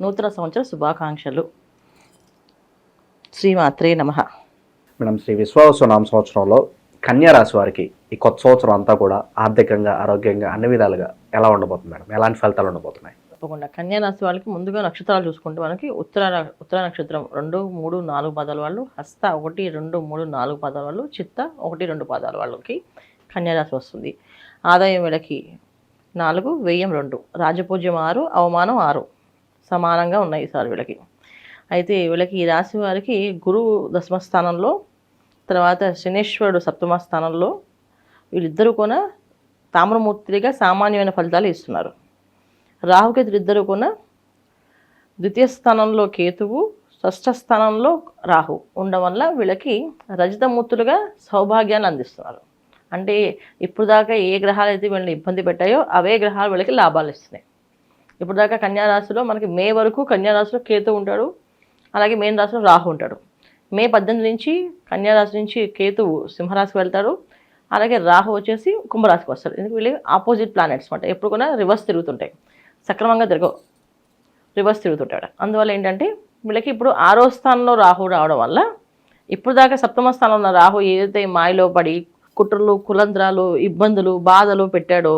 నూతన సంవత్సర శుభాకాంక్షలు. శ్రీమాత్రే నమః. మేడం శ్రీ విశ్వవసనామ సంవత్సరంలో కన్యా రాశి వారికి ఈ కొత్త సంవత్సరం అంతా కూడా ఆర్థికంగా ఆరోగ్యంగా అన్ని విధాలుగా ఎలా ఉండబోతుంది మేడం? ఎలాంటి ఫలితాలు ఉండబోతున్నాయి? తప్పకుండా. కన్యా రాశి వాళ్ళకి ముందుగా నక్షత్రాలు చూసుకుంటే మనకి ఉత్తర ఉత్తర నక్షత్రం రెండు మూడు నాలుగు పాదాల వాళ్ళు హస్త ఒకటి రెండు మూడు నాలుగు పాదాల వాళ్ళు చిత్త ఒకటి రెండు పాదాల వాళ్ళకి కన్యా రాశి వస్తుంది. ఆదాయం వీళ్ళకి నాలుగు వ్యయం రెండు రాజపూజ్యం ఆరు అవమానం ఆరు. సమానంగా ఉన్నాయి ఈసారి వీళ్ళకి. అయితే వీళ్ళకి ఈ రాశి వారికి గురువు దశమ స్థానంలో తర్వాత శనేశ్వరుడు సప్తమ స్థానంలో వీళ్ళిద్దరూ కూడా తామ్రమూర్తిగా సామాన్యమైన ఫలితాలు ఇస్తున్నారు. రాహుకేతులు ఇద్దరు కూడా ద్వితీయ స్థానంలో కేతువు షష్ఠ స్థానంలో రాహు ఉండడం వల్ల వీళ్ళకి రజతమూర్తులుగా సౌభాగ్యాన్ని అందిస్తున్నారు. అంటే ఇప్పుడు దాకా ఏ గ్రహాలు అయితే వీళ్ళని ఇబ్బంది పెట్టాయో అవే గ్రహాలు వీళ్ళకి లాభాలు ఇస్తున్నాయి. ఇప్పుడు దాకా కన్యారాశిలో మనకి మే వరకు కన్యారాశిలో కేతు ఉంటాడు. అలాగే మేన్ రాశిలో రాహు ఉంటాడు. మే పద్దెనిమిది నుంచి కన్యారాశి నుంచి కేతువు సింహరాశికి వెళ్తాడు. అలాగే రాహు వచ్చేసి కుంభరాశికి వస్తాడు. ఎందుకు వీళ్ళు ఆపోజిట్ ప్లానెట్స్ అనమాట ఎప్పుడు కూడా రివర్స్ తిరుగుతుంటాయి. సక్రమంగా తిరగవు. రివర్స్ తిరుగుతుంటాడు. అందువల్ల ఏంటంటే వీళ్ళకి ఇప్పుడు ఆరో స్థానంలో రాహు రావడం వల్ల ఇప్పుడు దాకా సప్తమ స్థానంలో ఉన్న రాహు ఏదైతే మాయలో పడి కుట్రలు కులంద్రాలు ఇబ్బందులు బాధలు పెట్టాడో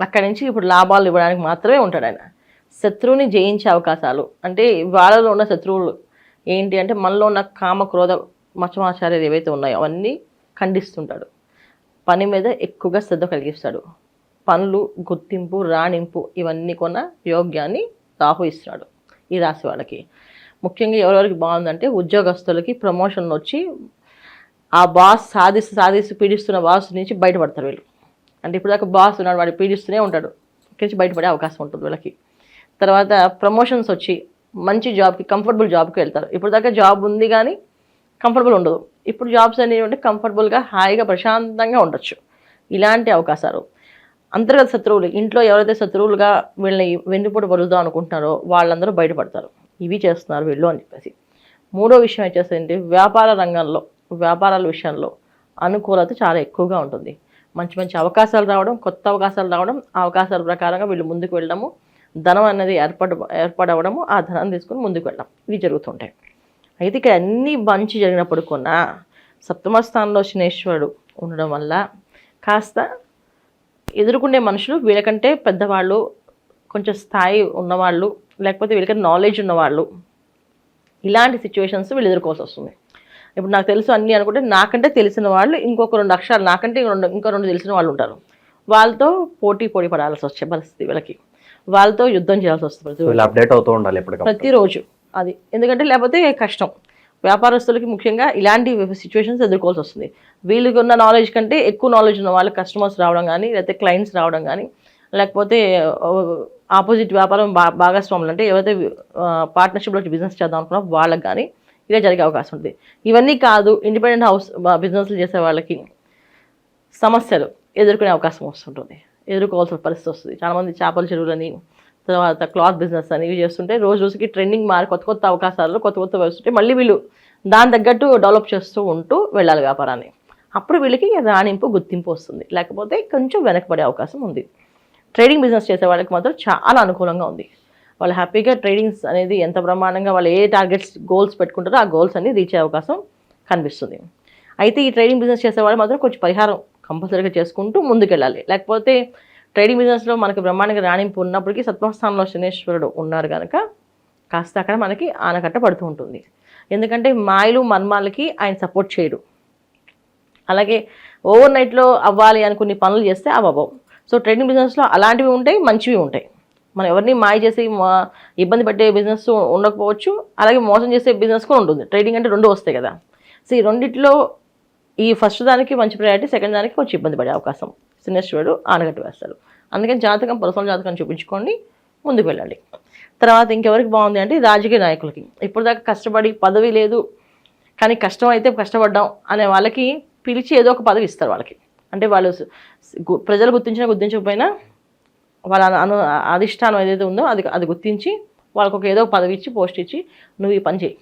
అక్కడి నుంచి ఇప్పుడు లాభాలు ఇవ్వడానికి మాత్రమే ఉంటాడు ఆయన. శత్రువుని జయించే అవకాశాలు అంటే వాళ్ళలో ఉన్న శత్రువులు ఏంటి అంటే మనలో ఉన్న కామ క్రోధ మచమాచార్యాలు ఏవైతే ఉన్నాయో అవన్నీ ఖండిస్తుంటాడు. పని మీద ఎక్కువగా శ్రద్ధ కలిగిస్తాడు. పనులు గుర్తింపు రాణింపు ఇవన్నీ కొన్న యోగ్యాన్ని రాహు ఇస్తున్నాడు ఈ రాశి వాళ్ళకి. ముఖ్యంగా ఎవరెవరికి బాగుందంటే ఉద్యోగస్తులకి ప్రమోషన్ వచ్చి ఆ బాస్ సాధిస్తూ సాధిస్తూ పీడిస్తున్న బాస్ నుంచి బయటపడతారు వీళ్ళు. అంటే ఇప్పుడు దాకా బాస్ ఉన్నాడు వాడు పీడిస్తూనే ఉంటాడు. ఇక్కడి నుంచి బయటపడే అవకాశం ఉంటుంది వీళ్ళకి. తర్వాత ప్రమోషన్స్ వచ్చి మంచి జాబ్కి కంఫర్టబుల్ జాబ్కి వెళ్తారు. ఇప్పుడు దాకా జాబ్ ఉంది కానీ కంఫర్టబుల్ ఉండదు. ఇప్పుడు జాబ్స్ అనేవి ఉంటే కంఫర్టబుల్గా హాయిగా ప్రశాంతంగా ఉండొచ్చు. ఇలాంటి అవకాశాలు. అంతర్గత శత్రువులు ఇంట్లో ఎవరైతే శత్రువులుగా వీళ్ళని వెన్నుపోటు పరుద్దాం అనుకుంటున్నారో వాళ్ళందరూ బయటపడతారు. ఇవి చేస్తున్నారు వీళ్ళు అని చెప్పేసి. మూడో విషయం వచ్చేసి వ్యాపార రంగంలో వ్యాపారాల విషయంలో అనుకూలత చాలా ఎక్కువగా ఉంటుంది. మంచి మంచి అవకాశాలు రావడం కొత్త అవకాశాలు రావడం ఆ అవకాశాల ప్రకారంగా వీళ్ళు ముందుకు వెళ్ళడము ధనం అనేది ఏర్పడ ఏర్పడవడము ఆ ధనం తీసుకొని ముందుకు వెళ్ళడం. ఇవి జరుగుతుంటాయి. అయితే ఇక్కడ అన్ని మంచి జరిగినప్పుడు కూడా సప్తమ స్థానంలో శనేశ్వరుడు ఉండడం వల్ల కాస్త ఎదుర్కొనే మనుషులు వీళ్ళకంటే పెద్దవాళ్ళు కొంచెం స్థాయి ఉన్నవాళ్ళు లేకపోతే వీళ్ళకంటే నాలెడ్జ్ ఉన్నవాళ్ళు ఇలాంటి సిచ్యువేషన్స్ వీళ్ళు ఎదుర్కోవాల్సి వస్తుంది. ఇప్పుడు నాకు తెలుసు అన్నీ అనుకుంటే నాకంటే తెలిసిన వాళ్ళు ఇంకొక రెండు అక్షరాలు నాకంటే రెండు ఇంకో రెండు తెలిసిన వాళ్ళు ఉంటారు. వాళ్ళతో పోటీ పోటీ పడాల్సి వచ్చే పరిస్థితి వీళ్ళకి. వాళ్ళతో యుద్ధం చేయాల్సి వస్తుంది అప్డేట్ అవుతూ ఉండాలి ప్రతిరోజు అది. ఎందుకంటే లేకపోతే కష్టం. వ్యాపారస్తులకి ముఖ్యంగా ఇలాంటి సిచ్యువేషన్స్ ఎదుర్కోవాల్సి వస్తుంది. వీళ్ళకి ఉన్న నాలెడ్జ్ కంటే ఎక్కువ నాలెడ్జ్ ఉన్న వాళ్ళు కస్టమర్స్ రావడం కానీ లేకపోతే క్లయింట్స్ రావడం కానీ లేకపోతే ఆపోజిట్ వ్యాపారం భాగస్వాములు అంటే ఎవరైతే పార్ట్నర్షిప్లో బిజినెస్ చేద్దాం అనుకున్నా వాళ్ళకి కానీ ఇలా జరిగే అవకాశం ఉంటుంది ఇవన్నీ కాదు ఇండిపెండెంట్ హౌస్ బిజినెస్లు చేసే వాళ్ళకి సమస్యలు ఎదుర్కొనే అవకాశం వస్తుంటుంది. ఎదుర్కోవాల్సిన పరిస్థితి వస్తుంది. చాలామంది చేపల చెరువులని తర్వాత క్లాత్ బిజినెస్ అని ఇవి చేస్తుంటే రోజు రోజుకి ట్రెండింగ్ మారి కొత్త కొత్త అవకాశాలు కొత్త కొత్త వస్తుంటే మళ్ళీ వీళ్ళు దాని తగ్గట్టు డెవలప్ చేస్తూ ఉంటూ వెళ్ళాలి వ్యాపారాన్ని. అప్పుడు వీళ్ళకి రాణింపు గుర్తింపు వస్తుంది. లేకపోతే కొంచెం వెనకబడే అవకాశం ఉంది. ట్రేడింగ్ బిజినెస్ చేసే వాళ్ళకి మాత్రం చాలా అనుకూలంగా ఉంది. వాళ్ళు హ్యాపీగా ట్రేడింగ్స్ అనేది ఎంత ప్రమాణంగా వాళ్ళు ఏ టార్గెట్స్ గోల్స్ పెట్టుకుంటారో ఆ గోల్స్ అన్ని రీచ్ అయ్యే అవకాశం కనిపిస్తుంది. అయితే ఈ ట్రేడింగ్ బిజినెస్ చేసే వాళ్ళు మాత్రం కొంచెం పరిహారం కంపల్సరీగా చేసుకుంటూ ముందుకెళ్ళాలి. లేకపోతే ట్రేడింగ్ బిజినెస్లో మనకి బ్రహ్మాండంగా రాణింపు ఉన్నప్పటికీ సత్వస్థానంలో శనేశ్వరుడు ఉన్నారు కనుక కాస్త అక్కడ మనకి ఆనకట్ట పడుతూ ఉంటుంది. ఎందుకంటే మాయలు మన్మాలకి ఆయన సపోర్ట్ చేయడు. అలాగే ఓవర్ నైట్లో అవ్వాలి అనుకుని పనులు చేస్తే అవి అవ్వవు. సో ట్రేడింగ్ బిజినెస్లో అలాంటివి ఉంటాయి మంచివి ఉంటాయి. మనం ఎవరిని మాయ చేసి మా- ఇబ్బంది పెట్టే బిజినెస్ ఉండకపోవచ్చు అలాగే మోసం చేసే బిజినెస్ కూడా ఉంటుంది. ట్రేడింగ్ అంటే రెండు వస్తాయి కదా. సో ఈ రెండిట్లో ఈ ఫస్ట్ దానికి మంచి ప్రయారిటీ సెకండ్ దానికి కొంచెం ఇబ్బంది పడే అవకాశం. శనేశ్వరుడు ఆనగట్టు వేస్తాడు అందుకని జాతకం పర్సనల్ జాతకం చూపించుకోండి ముందుకు వెళ్ళండి. తర్వాత ఇంకెవరికి బాగుంది అంటే రాజకీయ నాయకులకి. ఇప్పుడు దాకా కష్టపడి పదవి లేదు కానీ కష్టం అయితే కష్టపడ్డాం అనే వాళ్ళకి పిలిచి ఏదో ఒక పదవి ఇస్తారు వాళ్ళకి. అంటే వాళ్ళు ప్రజలు గుర్తించినా గుర్తించకపోయినా వాళ్ళ అను- అధిష్టానం ఏదైతే ఉందో అది అది గుర్తించి వాళ్ళకు ఒక ఏదో పదవి ఇచ్చి పోస్ట్ ఇచ్చి నువ్వు ఈ పని చేయి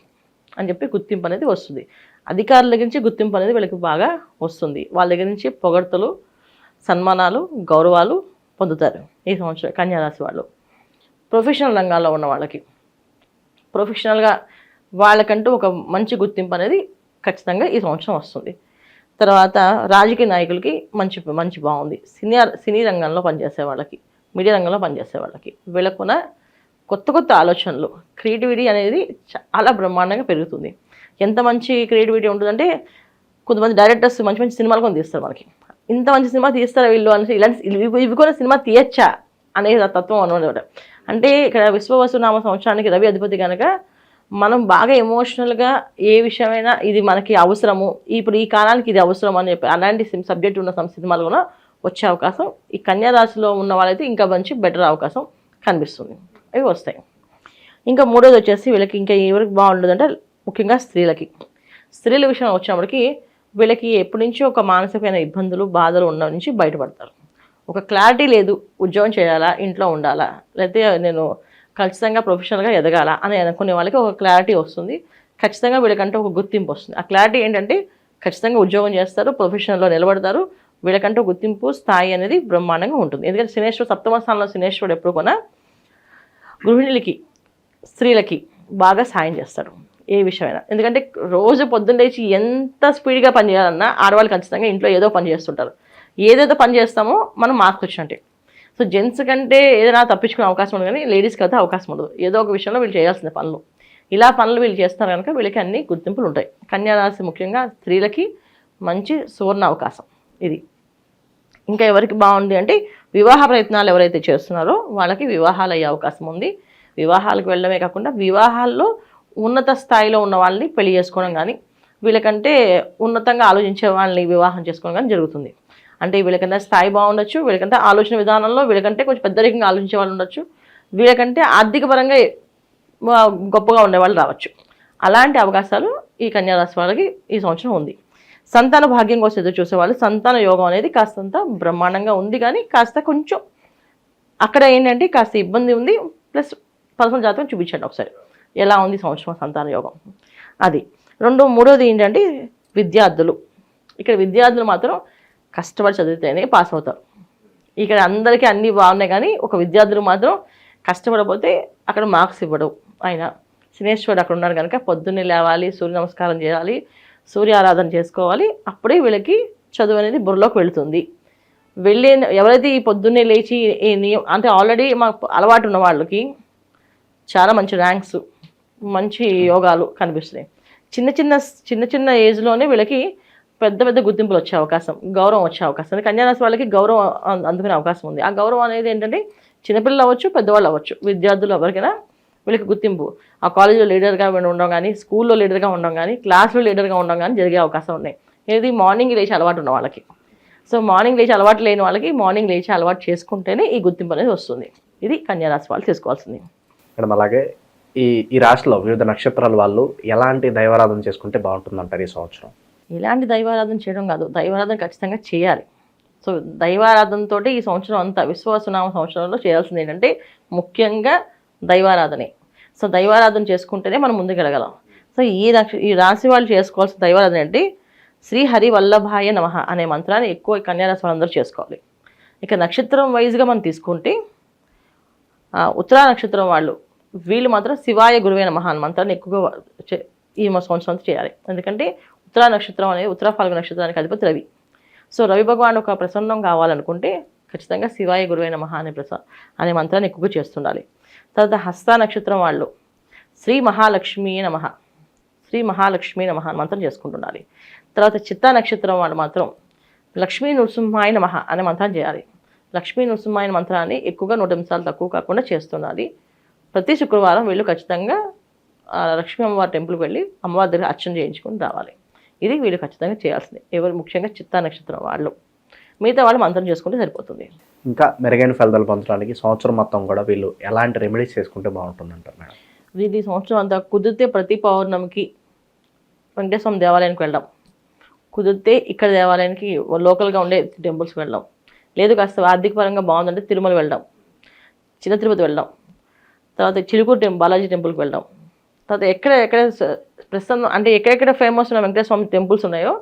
అని చెప్పి గుర్తింపు అనేది వస్తుంది. అధికారుల దగ్గర నుంచి గుర్తింపు అనేది వీళ్ళకి బాగా వస్తుంది. వాళ్ళ దగ్గర నుంచి పొగడ్తలు సన్మానాలు గౌరవాలు పొందుతారు ఈ సంవత్సరం కన్యారాశి వాళ్ళు. ప్రొఫెషనల్ రంగాల్లో ఉన్న వాళ్ళకి. ప్రొఫెషనల్గా వాళ్ళకంటూ ఒక మంచి గుర్తింపు అనేది ఖచ్చితంగా ఈ సంవత్సరం వస్తుంది. తర్వాత రాజకీయ నాయకులకి మంచి మంచి బాగుంది. సినీ సినీ రంగంలో పనిచేసే వాళ్ళకి. మీడియా రంగంలో పనిచేసే వాళ్ళకి. వీళ్ళకున్న కొత్త కొత్త ఆలోచనలు క్రియేటివిటీ అనేది చాలా బ్రహ్మాండంగా పెరుగుతుంది. ఎంత మంచి క్రియేటివిటీ ఉంటుందంటే కొంతమంది డైరెక్టర్స్ మంచి మంచి సినిమాలు కొని తీస్తారు మనకి. ఇంత మంచి సినిమా తీస్తారు వీళ్ళు అనేసి ఇలాంటి ఇవి ఇవి కూడా సినిమా తీయచ్చా అనే తత్వం అనమాట అంటే ఇక్కడ విశ్వవసునామ సంవత్సరానికి రవి అధిపతి కనుక మనం బాగా ఎమోషనల్గా ఏ విషయమైనా ఇది మనకి అవసరము ఇప్పుడు ఈ కాలానికి ఇది అవసరం అని చెప్పి అలాంటి సబ్జెక్ట్ ఉన్న సినిమాలు కూడా వచ్చే అవకాశం. ఈ కన్యారాశిలో ఉన్న వాళ్ళైతే ఇంకా మంచి బెటర్ అవకాశం కనిపిస్తుంది. అవి వస్తాయి. ఇంకా మూడోది వచ్చేసి వీళ్ళకి ఇంకా ఎవరికి బాగుండదంటే ముఖ్యంగా స్త్రీలకి. స్త్రీల విషయం వచ్చినప్పటికి వీళ్ళకి ఎప్పటి నుంచి ఒక మానసికమైన ఇబ్బందులు బాధలు ఉన్న నుంచి బయటపడతారు. ఒక క్లారిటీ లేదు ఉద్యోగం చేయాలా ఇంట్లో ఉండాలా లేకపోతే నేను ఖచ్చితంగా ప్రొఫెషనల్గా ఎదగాల అని అనుకునే వాళ్ళకి ఒక క్లారిటీ వస్తుంది. ఖచ్చితంగా వీళ్ళకంటే ఒక గుర్తింపు వస్తుంది. ఆ క్లారిటీ ఏంటంటే ఖచ్చితంగా ఉద్యోగం చేస్తారు ప్రొఫెషనల్లో నిలబడతారు వీళ్ళకంటూ గుర్తింపు స్థాయి అనేది బ్రహ్మాండంగా ఉంటుంది. ఎందుకంటే శనేశ్వరుడు సప్తమ స్థానంలో శనేశ్వరుడు ఎప్పుడు కూడా గృహిణులకి స్త్రీలకి బాగా సాయం చేస్తాడు. ఏ విషయమైనా. ఎందుకంటే రోజు పొద్దున్న లేచి ఎంత స్పీడ్గా పని చేయాలన్నా ఆడవాళ్ళు ఖచ్చితంగా ఇంట్లో ఏదో పని చేస్తుంటారు. ఏదేదో పని చేస్తామో మనం మార్క్స్ వచ్చినట్టే. సో జెంట్స్ కంటే ఏదైనా తప్పించుకునే అవకాశం ఉంది కానీ లేడీస్కి అయితే అవకాశం ఉండదు. ఏదో ఒక విషయంలో వీళ్ళు చేయాల్సిన పనులు. ఇలా పనులు వీళ్ళు చేస్తారు కనుక వీళ్ళకి అన్ని గుర్తింపులు ఉంటాయి. కన్యారాశి ముఖ్యంగా స్త్రీలకి మంచి సువర్ణ అవకాశం. ఇది. ఇంకా ఎవరికి బాగుంది అంటే వివాహ ప్రయత్నాలు ఎవరైతే చేస్తున్నారో వాళ్ళకి వివాహాలు అయ్యే అవకాశం ఉంది. వివాహాలకు వెళ్ళడమే కాకుండా వివాహాల్లో ఉన్నత స్థాయిలో ఉన్న వాళ్ళని పెళ్ళి చేసుకోవడం కానీ వీళ్ళకంటే ఉన్నతంగా ఆలోచించే వాళ్ళని వివాహం చేసుకోవడం కానీ జరుగుతుంది. అంటే వీళ్ళకంటే స్థాయి బాగుండొచ్చు వీళ్ళకంటే ఆలోచన విధానంలో వీళ్ళకంటే కొంచెం పెద్దరికంగా ఆలోచించే వాళ్ళు ఉండొచ్చు వీళ్ళకంటే ఆర్థిక పరంగా గొప్పగా ఉండేవాళ్ళు రావచ్చు. అలాంటి అవకాశాలు ఈ కన్యారాశి వాళ్ళకి ఈ సంవత్సరం ఉంది. సంతాన భాగ్యం కోసం ఎదురు చూసేవాళ్ళు సంతాన యోగం అనేది కాస్తంత బ్రహ్మాండంగా ఉంది. కానీ కాస్త కొంచెం అక్కడ ఏంటంటే కాస్త ఇబ్బంది ఉంది. ప్లస్ పదకొండు జాతకం చూపించండి ఒకసారి. ఎలా ఉంది సంవత్సరం సంతాన యోగం? అది. రెండు మూడోది ఏంటంటే విద్యార్థులు. ఇక్కడ విద్యార్థులు మాత్రం కష్టపడి చదివితేనే పాస్ అవుతారు. ఇక్కడ అందరికీ అన్నీ బాగున్నాయి. కానీ ఒక విద్యార్థులు మాత్రం కష్టపడకపోతే అక్కడ మార్క్స్ ఇవ్వడు. ఆయన శనేశ్వరుడు అక్కడ ఉన్నారు కనుక పొద్దున్నే లేవాలి సూర్య నమస్కారం చేయాలి సూర్య ఆరాధన చేసుకోవాలి. అప్పుడే వీళ్ళకి చదువు అనేది బుర్రలోకి వెళుతుంది. వెళ్ళే ఎవరైతే ఈ పొద్దున్నే లేచి ఈ నియం అంటే ఆల్రెడీ మాకు అలవాటు ఉన్న వాళ్ళకి చాలా మంచి ర్యాంక్స్ మంచి యోగాలు కనిపిస్తున్నాయి. చిన్న చిన్న చిన్న చిన్న ఏజ్లోనే వీళ్ళకి పెద్ద పెద్ద గుర్తింపులు వచ్చే అవకాశం గౌరవం వచ్చే అవకాశం. ఉంది కన్యారాశి వాళ్ళకి గౌరవం అందుకునే అవకాశం ఉంది. ఆ గౌరవం అనేది ఏంటంటే చిన్నపిల్లలు అవ్వచ్చు పెద్దవాళ్ళు అవ్వచ్చు. విద్యార్థులు ఎవరికైనా వీళ్ళకి గుర్తింపు. ఆ కాలేజీలో లీడర్గా ఉండడం కానీ స్కూల్లో లీడర్గా ఉండడం కానీ క్లాస్లో లీడర్గా ఉండడం కానీ జరిగే అవకాశం ఉన్నాయి. ఏది? మార్నింగ్ లేచి అలవాటు ఉన్న వాళ్ళకి. సో మార్నింగ్ లేచి అలవాటు లేని వాళ్ళకి మార్నింగ్ లేచి అలవాటు చేసుకుంటేనే ఈ గుర్తింపు అనేది వస్తుంది. ఇది కన్యారాశి వాళ్ళు చేసుకోవాల్సింది. మేడం అలాగే ఈ ఈ రాశిలో వివిధ నక్షత్రాల వాళ్ళు ఎలాంటి దైవారాధన చేసుకుంటే బాగుంటుంది అంటారు ఈ సంవత్సరం? ఇలాంటి దైవారాధన చేయడం కాదు. దైవారాధన ఖచ్చితంగా చేయాలి. సో దైవారాధనతో ఈ సంవత్సరం అంతా విశ్వాసనామ సంవత్సరంలో చేయాల్సింది ఏంటంటే ముఖ్యంగా దైవారాధనే. సో దైవారాధన చేసుకుంటేనే మనం ముందుకెళ్ళగలం. సో ఈ నక్ష ఈ రాశి వాళ్ళు చేసుకోవాల్సిన దైవారాధన ఏంటి? శ్రీ హరి వల్లభాయ నమ అనే మంత్రాన్ని ఎక్కువ కన్యారాశి వాళ్ళందరూ చేసుకోవాలి. ఇక నక్షత్రం వైజ్గా మనం తీసుకుంటే ఉత్తరా నక్షత్రం వాళ్ళు వీళ్ళు మాత్రం శివాయ గురువైన మహాన్ మంత్రాన్ని ఎక్కువగా చే- ఈ సంవత్సరం అంతా చేయాలి. ఎందుకంటే ఉత్తరా నక్షత్రం అనేది ఉత్తరా ఫాల్గు నక్షత్రానికి అధిపతి రవి. సో రవి భగవాన్ ఒక ప్రసన్నం కావాలనుకుంటే ఖచ్చితంగా శివాయ గురువైన మహా అనే ప్రస అనే మంత్రాన్ని ఎక్కువగా చేస్తుండాలి. తర్వాత హస్త నక్షత్రం వాళ్ళు. శ్రీ మహాలక్ష్మి నమ. శ్రీ మహాలక్ష్మి నమ అని మంత్రం చేసుకుంటుండాలి. తర్వాత చిత్తా నక్షత్రం వాళ్ళు మాత్రం లక్ష్మీ నృసింహాయ నమ అనే మంత్రం చేయాలి. లక్ష్మీ నృసింహాయ మంత్రాన్ని ఎక్కువగా నూట నిమిషాలు తక్కువ కాకుండా చేస్తుండాలి. ప్రతి శుక్రవారం వీళ్ళు ఖచ్చితంగా లక్ష్మీ అమ్మవారి టెంపుల్కి వెళ్ళి అమ్మవారి దగ్గర అర్చన చేయించుకొని రావాలి. ఇది వీళ్ళు ఖచ్చితంగా చేయాల్సింది. ఎవరు ముఖ్యంగా చిత్తా నక్షత్రం వాళ్ళు. మిగతా వాళ్ళు మంత్రం చేసుకుంటే సరిపోతుంది. ఇంకా మెరుగైన ఫలితాలు పొందడానికి సంవత్సరం మొత్తం కూడా వీళ్ళు ఎలాంటి రెమెడీస్ చేసుకుంటే బాగుంటుంది అంటారు మేడం ఇది సంవత్సరం అంతా కుదిరితే ప్రతి పౌర్ణమికి వెంకటేశ్వరం దేవాలయానికి వెళ్దాం. కుదిరితే ఇక్కడ దేవాలయానికి లోకల్గా ఉండే టెంపుల్స్కి వెళ్దాం. లేదు కాస్త ఆర్థిక పరంగా బాగుందంటే తిరుమల వెళ్దాం. చిన్న తిరుపతి వెళ్దాం. తర్వాత చిలుకూరు టెంపుల్ బాలాజీ టెంపుల్కి వెళ్దాం. తర్వాత ఎక్కడ ఎక్కడ ప్రస్తుతం అంటే ఎక్కడెక్కడ ఫేమస్ ఉన్న వెంకటేశ్వర స్వామి టెంపుల్స్ ఉన్నాయో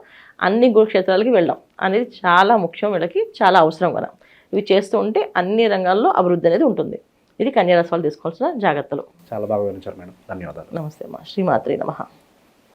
అన్ని గురుక్షేత్రాలకి వెళ్దాం అనేది చాలా ముఖ్యం వీళ్ళకి చాలా అవసరం కదా. ఇవి చేస్తూ ఉంటే అన్ని రంగాల్లో అభివృద్ధి అనేది ఉంటుంది. ఇది కన్యారాశి వాళ్ళు తీసుకోవాల్సిన జాగ్రత్తలు. చాలా బాగా వివరించారు మేడం. ధన్యవాదాలు. నమస్తే అమ్మా. శ్రీమాత్రి నమః.